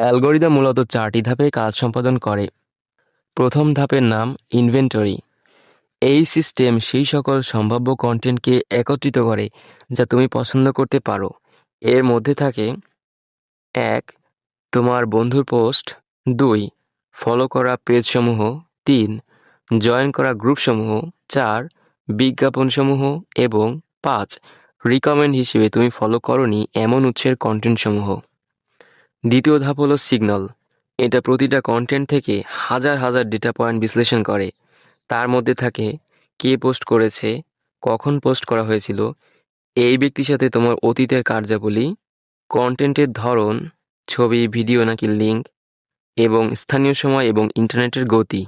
Algorithm মূলত চারটি ধাপে কাজ সম্পাদন করে। প্রথম ধাপের নাম ইনভেন্টরি। এই সিস্টেম সেই সকল সম্ভাব্য কন্টেন্টকে একত্রিত করে, যা তুমি পছন্দ করতে পারো। এর মধ্যে থাকে এক, তোমার বন্ধুর পোস্ট। দুই, ফলো করা পেজসমূহ। তিন, জয়েন করা গ্রুপসমূহ। চার, বিজ্ঞাপনসমূহ। এবং পাঁচ, রিকমেন্ড হিসেবে তুমি ফলো করনি এমন উৎসের কন্টেন্টসমূহ। দ্বিতীয় ধাপ হলো সিগন্যাল এটা প্রতিটা কন্টেন্ট থেকে হাজার হাজার ডেটা পয়েন্ট বিশ্লেষণ করে। তার মধ্যে থাকে, কে পোস্ট করেছে, কখন পোস্ট করা হয়েছিল, এই ব্যক্তির সাথে তোমার অতীতের কার্যাবলী কন্টেন্টের ধরন, ছবি ভিডিও নাকি লিঙ্ক এবং স্থানীয় সময় এবং ইন্টারনেটের গতি।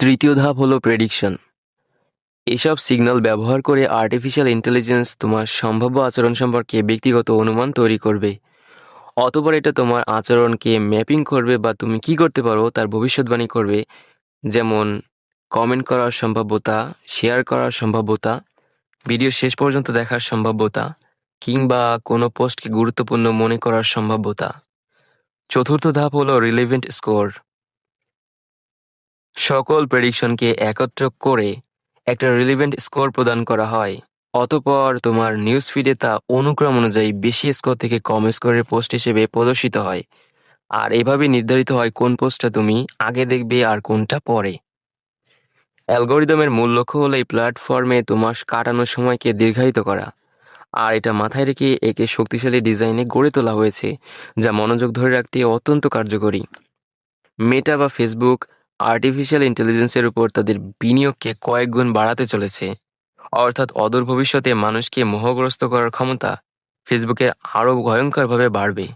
তৃতীয় ধাপ হলো প্রেডিকশন এসব সিগন্যাল ব্যবহার করে আর্টিফিশিয়াল ইন্টেলিজেন্স তোমার সম্ভাব্য আচরণ সম্পর্কে ব্যক্তিগত অনুমান তৈরি করবে। অতপর এটা তোমার আচরণকে ম্যাপিং করবে বা তুমি কি করতে পারো তার ভবিষ্যৎবাণী করবে। যেমন কমেন্ট করার সম্ভাব্যতা শেয়ার করার সম্ভাব্যতা ভিডিও শেষ পর্যন্ত দেখার সম্ভাব্যতা, কিংবা কোনো পোস্টকে গুরুত্বপূর্ণ মনে করার সম্ভাব্যতা। চতুর্থ ধাপ হলো রিলেভেন্ট স্কোর সকল প্রেডিকশনকে একত্র করে একটা রিলেভেন্ট স্কোর প্রদান করা হয়। অতপর তোমার নিউজ ফিডে তা অনুক্রম অনুযায়ী বেশি স্কোর থেকে কম স্কোরের পোস্ট হিসেবে প্রদর্শিত হয়। আর এভাবে নির্ধারিত হয় কোন পোস্টটা তুমি আগে দেখবে আর কোনটা পরে। অ্যালগোরিদমের মূল লক্ষ্য হলো এই প্ল্যাটফর্মে তোমার কাটানোর সময়কে দীর্ঘায়িত করা। আর এটা মাথায় রেখে একে শক্তিশালী ডিজাইনে গড়ে তোলা হয়েছে, যা মনোযোগ ধরে রাখতে অত্যন্ত কার্যকরী। মেটা বা ফেসবুক আর্টিফিশিয়াল ইন্টেলিজেন্সের উপর তাদের বিনিয়োগকে কয়েক গুণ বাড়াতে চলেছে। অর্থাৎ অদূর ভবিষ্যতে মানুষকে মোহগ্রস্ত করার ক্ষমতা ফেসবুকের আরও ভয়ঙ্করভাবে বাড়বে।